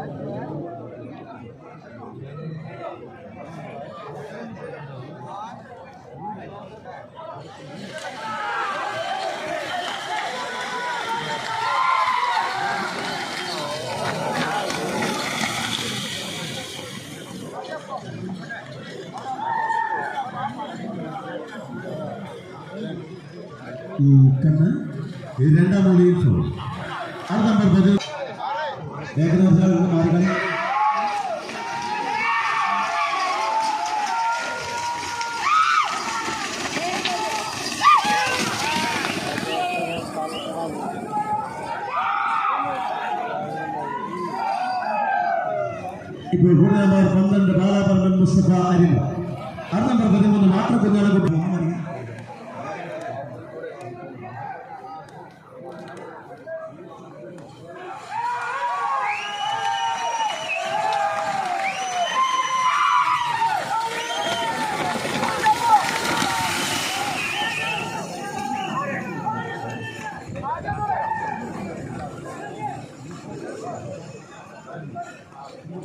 ഈ കണ്ണ് ഈ രണ്ടാം മൂലയിൽ ഫോൺ ആറ് നമ്പർ പതിവ് ഏകദേശം മാറിക്കളി ഇപ്പോൾ കൂടെ നമ്പർ പന്ത്രണ്ട് ബാലാപർമ്മൻ മുസ്തഫ അരിമ ആറ് നമ്പർ പതിമൂന്ന് മാത്രം കുഞ്ഞാളെ കുട്ടി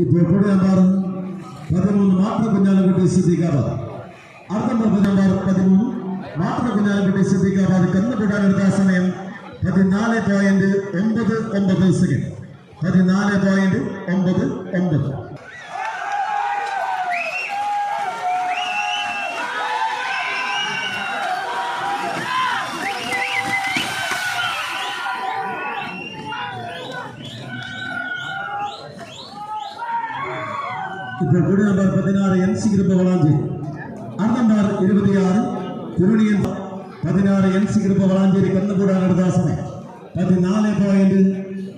ഇപ്പോൾ കൂടെ നമ്പർ പതിമൂന്ന് മാത്രം കുഞ്ഞാലക്കുട്ടി സിദ്ദീഖാബാദ് അടുത്ത നമ്പർ പതിമൂന്ന് മാത്രം കുഞ്ഞാലക്കുട്ടി സിദ്ദീഖാബാദ് കന്നുകൂടാനെടുത്ത സമയം പതിനാല് പോയിന്റ് ഒമ്പത് ഒമ്പത് സെക്കൻഡ് പതിനാല് പോയിന്റ് ഒമ്പത് ഒമ്പത്. കൂടി നമ്പർ പതിനാറ് എൻ സി ഗ്രൂപ്പ് വളാഞ്ചേരി അടുത്ത നമ്പർ ഇരുപത്തിയാറ് കുരുണിയൻ പതിനാറ് എൻ സി കൃപ വളാഞ്ചേരി കന്നുകൂടാൻ എടുത്ത പതിനാല് പോയിന്റ്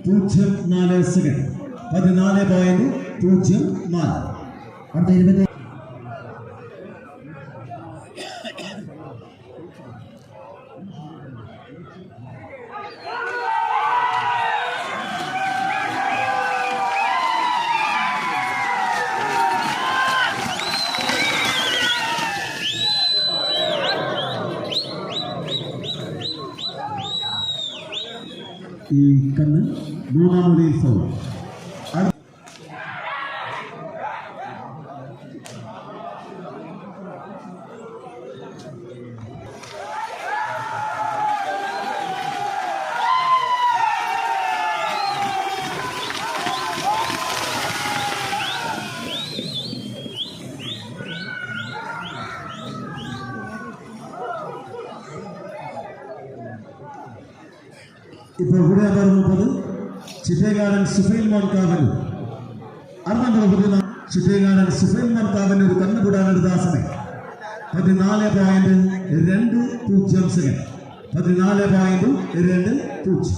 പൂജ്യം നാല് സെക്കൻഡ് പതിനാല് പോയിന്റ് പൂജ്യം നാല്. അടുത്ത ഇരുപത്തി ഈ കണ്ണ് മൂന്നാം മുലയിൽ ഫോൺ അടുത്ത ഇപ്പോൾ കൂടെ നമ്പർ മുപ്പത് ചിറ്റേകാടൻ സുഫൈൽ മോൻ നമ്പർ മുപ്പത് ചിറ്റേകാടൻ സുഫൈൽ മോൻ ഒരു കണ്ണുകൂടാനൊരു സമയം പതിനാല് പോയിന്റ് രണ്ട് പൂജ്യം സെക്കൻഡ്. പതിനാല് പോയിന്റ് രണ്ട് പൂജ്യം.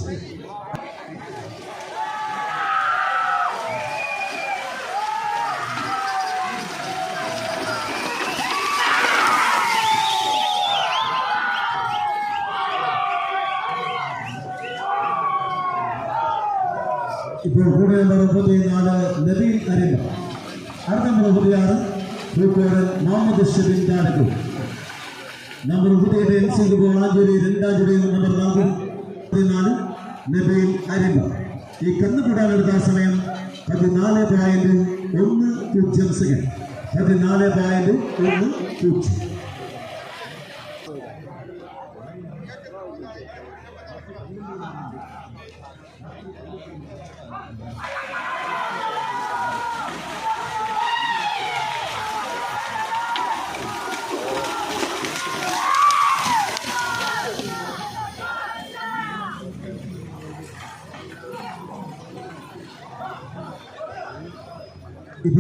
ഇപ്പോൾ കൂടെ നമ്പർ മുപ്പത്തി നാല് നബീൽ അരിമ അടുത്ത നമ്പർ മുപ്പത്തിയാറ് പൂക്കോട് മുഹമ്മദ് ഷബിൻ ചാടക്കു നമ്പർ മുപ്പത്തിയേഴ് എൻ സി ജോലി രണ്ടാം ജോലി നമ്പർ നാല് നബീൻ അരിമ ഈ കന്നുകൂടാനെടുത്ത സമയം പതിനാല് പോയിന്റ് ഒന്ന് പൂജ്യം സെക്കൻഡ് പതിനാല് പോയിന്റ് ഒന്ന് പൂജ്യം.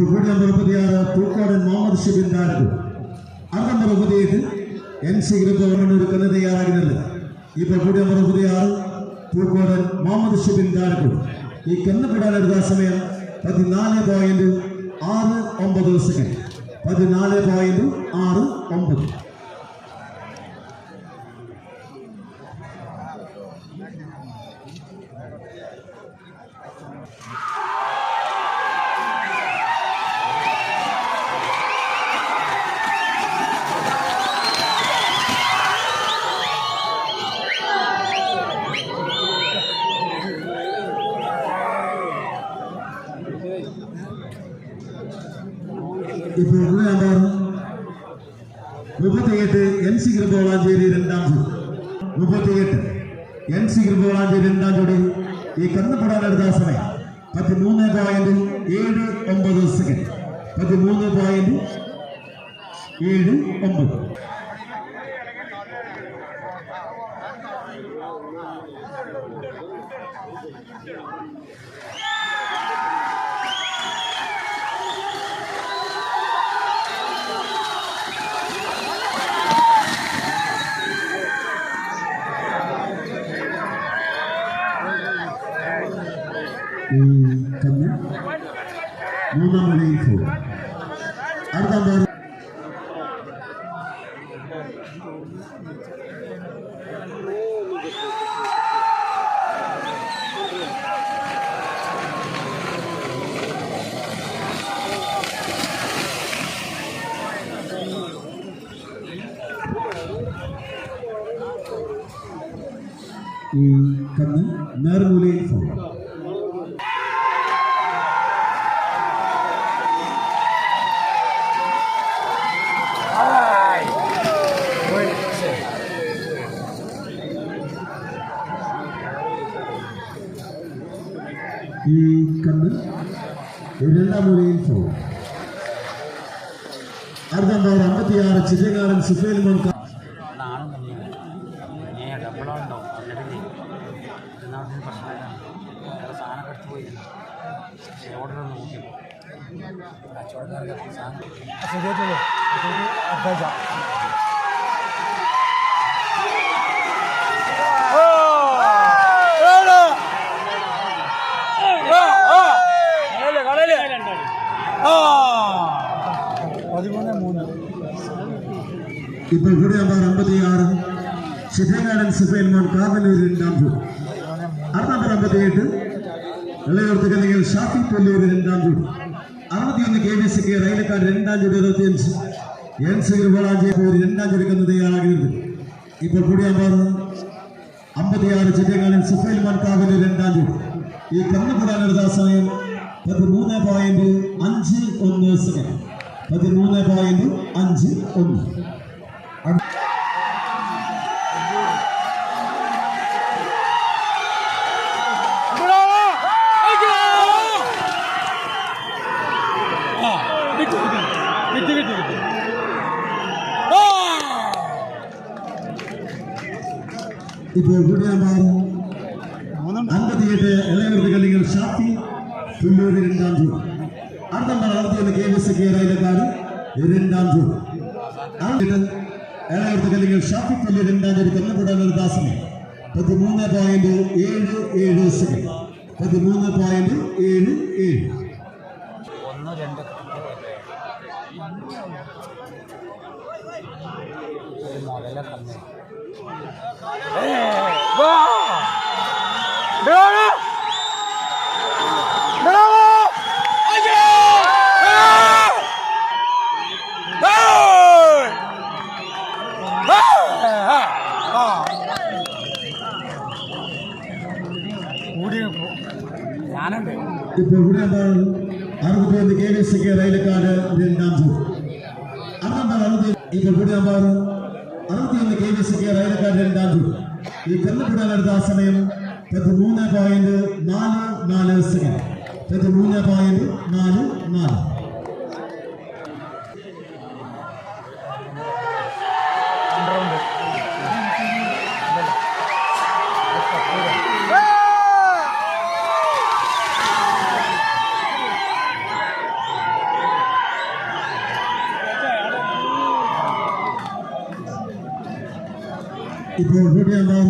കൂടി നമ്പർ മുപ്പത്തിയാറ് പൂക്കാടൻ മുഹമ്മദ് ഷിബിൻ താരക്കു അടുത്ത നമ്പർ മുപ്പത്തിയെട്ട് എൻ സി ഗ്രൂപ്പ് ഒരുക്കുന്ന തയ്യാറാകുന്നത് ഈ കൂടി നമ്പർ മുപ്പത്തിയാറ് പൂക്കോടൻ മുഹമ്മദ് ഷിബിൻ താരക്കു ഈ കന്നുപിടാനെടുത്ത സമയം പതിനാല് പോയിന്റ് ആറ് ഒമ്പത് സെക്കൻഡ്. പതിനാല് പോയിന്റ് ആറ് ഒമ്പത്. ഇപ്പോൾ നമ്പർ മുപ്പത്തിയെട്ട് എൻ സി കൃപോളാഞ്ചേരി രണ്ടാം ജോഡി മുപ്പത്തിയെട്ട് എൻ സി കൃപോളാഞ്ചേരി രണ്ടാം ജോഡി ഈ കന്നുപടാനെടുത്ത സമയം പതിമൂന്ന് പോയിന്റ് ഏഴ് ഒമ്പത് സെക്കൻഡ് പതിമൂന്ന് പോയിന്റ് ഏഴ് ഒമ്പത്. ഈ കന്ന് മൂന്നാം നിലയിൽ പോകും അടുത്ത നമ്പർ ഈ കണ്ണ് രണ്ടാം മൂലയിൽ പോകും? അടുത്ത നമ്പർ അമ്പത്തിയാറ് ചിറ്റകാരൻ സുഫേൽ മോൻ നാളും കമ്മിയാണ് ഏ ഡബിളുണ്ടോ അല്ലെങ്കിൽ എന്നാലും പ്രശ്നമില്ല വേറെ സാധനം എടുത്ത് പോയിരുന്നു ഓർഡർ ഒന്ന് നോക്കി കച്ചവടക്കാർക്ക് സാധനം ശരിയായിട്ടുള്ളൂ അടുത്താഴ്ച പതിമൂന്ന് മൂന്ന് ഇപ്പോൾ ഇവിടെ നമ്പർ അമ്പത്തിയാറ് ചിറ്റകാരൻ സുഫേൽ മോൻ രണ്ടാം ജോഡി അടുത്ത നമ്പർ അമ്പത്തിയെട്ട്. ഇളയോർത്ത് കല്ലെങ്കിൽ ഷാഫി കൊല്ലൂർ രണ്ടാം ജോഡി അറുപത്തിയൊന്ന് കെ വി സിക്ക് റെയിൽക്കാർ രണ്ടാം ജോഡി ഇരുപത്തിയഞ്ച് എൻ സി വളാഞ്ചേരി രണ്ടാം രണ്ടാം ജോഡിക്കുന്ന തയ്യാറാകുന്നത് ഇപ്പോൾ കൂടി നമ്പർ അമ്പത്തിയാറ് ചിറ്റകാരൻ സുഫേൽ കാവലൂർ രണ്ടാം ജോഡി ഈ കന്നുകൂടാനെടുത്ത സമയം പതിമൂന്ന് പോയിന്റ് അഞ്ച് ഒന്ന് സെക്കൻഡ്. പതിമൂന്ന് പോയിന്റ് അഞ്ച് ഒന്ന്. ഇപ്പോൾ കൂടി നമ്പർ അൻപത്തിയെട്ട് ഇളയവർക്ക് കല്ലിങ്ങൾ ഷാഫി പുല്ലൂര് രണ്ടാം ജൂൺ കെ കെ രണ്ടാം ജൂൺ അറുപത്തിയെട്ട് ഇളയവർക്ക് കല്ലിങ്ങൾ ഷാഫി പുല്ലൂർ രണ്ടാം ജോഡി കൊല്ലപ്പെടാനുള്ള പതിമൂന്ന് പോയിന്റ് ഏഴ് ഏഴ് സെക്കൻഡ് പതിമൂന്ന് പോയിന്റ് ഏഴ് ഏഴ്. ഒന്ന് രണ്ട്. ഒരു മുതല കമ്മി ഞാനുണ്ട് ഇപ്പോൾ ഇവിടെ നമ്പർ അറുപത്തിയൊന്ന് കെ എസ് കെ റൈലക്കാട് രണ്ടാം ജൂൺ അടുത്ത നമ്പർ അറുപത്തി ഇപ്പോൾ ഇവിടെ നമ്പർ അറുപത്തിയൊന്ന് കെ എസ് കെ റൈലക്കാട് രണ്ടാം ജൂൺ ഈ കല്ലുപിടാനെടുത്ത ആ സമയം പതിമൂന്ന് ഇപ്പോൾ നമ്പർ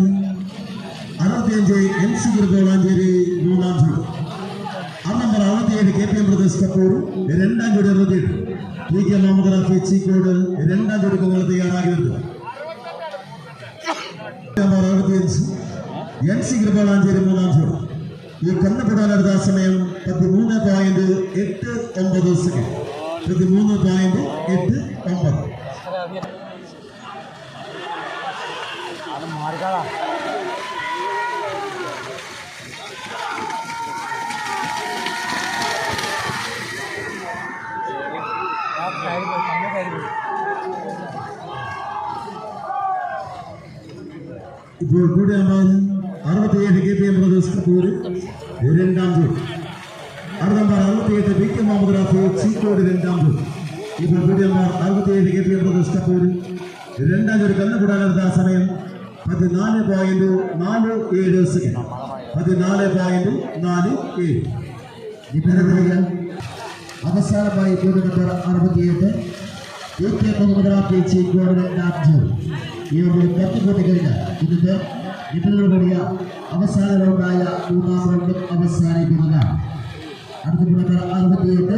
അറുപത്തിയഞ്ച് എൻ സി ഗുരുദേവാഞ്ചേരി മൂന്നാം ജൂൺ ആ നമ്പർ അറുപത്തിയേഴ് കെ പി എം പ്രദേശ് കപ്പൂർ രണ്ടാം ജോഡി അറുപത്തിയെട്ട് പി കെ മാമഗ്രാഫി ചീക്കോട് രണ്ടാം ജോഡി നിങ്ങൾ തയ്യാറാകരുത് അറുപത്തിയഞ്ച് എൻ സി ഗുരുദേവാഞ്ചേരി മൂന്നാം ജോഡി ഈ കന്നപ്പെടാനെടുത്ത സമയം പതിമൂന്ന് പോയിന്റ് എട്ട് ഒമ്പത് സെക്കൻഡ് പതിമൂന്ന് പോയിന്റ് എട്ട് ഒമ്പത്. മാറിക്കാളാ ഇപ്പോൾ കൂടിയാമാകും അറുപത്തിയേഴ് കെ പി എം ബ്രദേഴ്സ് രണ്ടാം ജൂൺ ആറ് നമ്പർ അറുപത്തിയെട്ട് വി കെ മുഹമ്മദ് റാഫി ചീക്കോട് രണ്ടാം ജൂൺ ഇപ്പോൾ കൂടിയാമാർ അറുപത്തിയേഴ് K P M brothers Kappur രണ്ടാം ജൂൺ കന്നുകൂടാനെടുത്ത സമയം പതിനാല് പോയിന്റ് നാല് ഏഴ് സെക്കൻഡ് പതിനാല് പോയിന്റ് നാല് ഏഴ്. നിബന്ധനകൾ അവസാനമായി code number A K Muhammad Rafi Cheekode രണ്ടാം ഈ ഒരു കത്തിക്കൂട്ടി കഴിഞ്ഞാൽ ഇതിന്റെ അവസാന അവസാനിക്കുന്നതാണ്. അടുത്ത